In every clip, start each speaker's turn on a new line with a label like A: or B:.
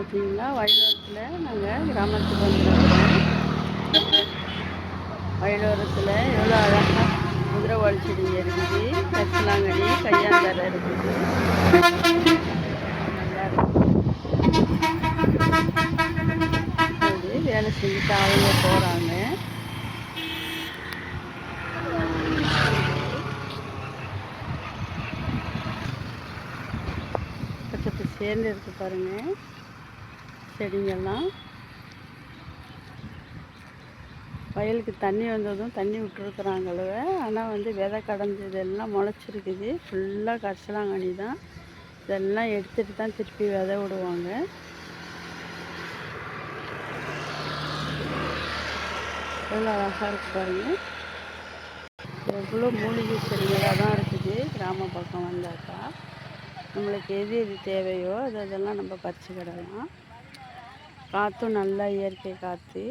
A: ஓகேங்களா? வயலோரத்தில் நாங்கள் கிராமத்துக்கு வந்துருக்கோம். வயலோரத்தில் எவ்வளோ அழகாக குதிரவாள் செடி இருக்குது கரிசலாங்கண்ணி கையாந்தரை இருக்குது. அது வேலை செஞ்சுட்டு அவங்க போகிறாங்க பச்சை சேர்ந்து இருக்கு பாருங்கள் செடிங்கெல்லாம் வயலுக்கு தண்ணி வந்ததும் தண்ணி விட்டுருக்குறாங்களவ ஆனால் வந்து விதை கடந்தது எல்லாம் முளைச்சிருக்குது. ஃபுல்லாக கரிசலாங்கண்ணி தான். இதெல்லாம் எடுத்துட்டு தான் திருப்பி விதை விடுவாங்க. எவ்வளோ அழகாக இருக்கு பாருங்கள் எவ்வளோ மூலிகை செடிகளாக தான் இருக்குது. கிராம பக்கம் வந்தாக்கா. நம்மளுக்கு எது எது தேவையோ அது அதெல்லாம் நம்ம பறிச்சுக்கிடலாம். காற்றும் நல்லா இயற்கை காற்று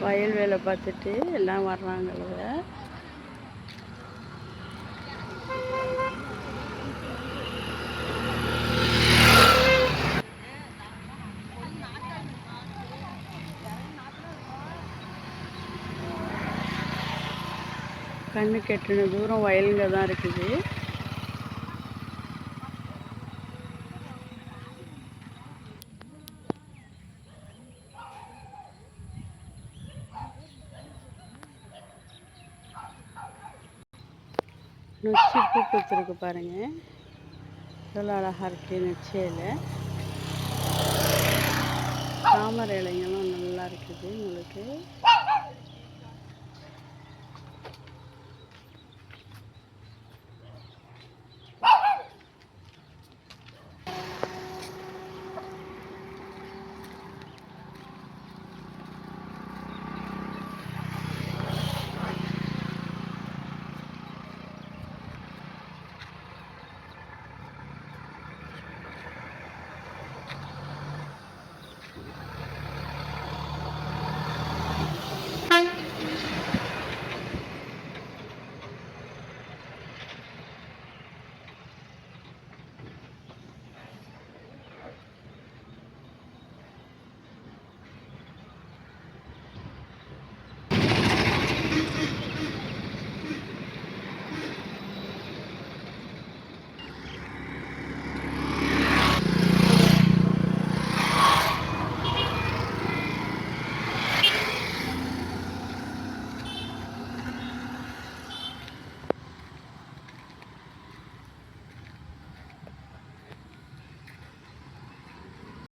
A: வயல் வேலை பார்த்துட்டு எல்லாம் வர்றாங்களவ கண்ணு கெட்டின தூரம் வயலுங்க தான் இருக்குது. நொச்சி பூ பூத்திருக்கு பாருங்க. எவ்வளோ அழகாக இருக்கு நொச்சியில். தாமரை இலைங்களும் நல்லா இருக்குது உங்களுக்கு.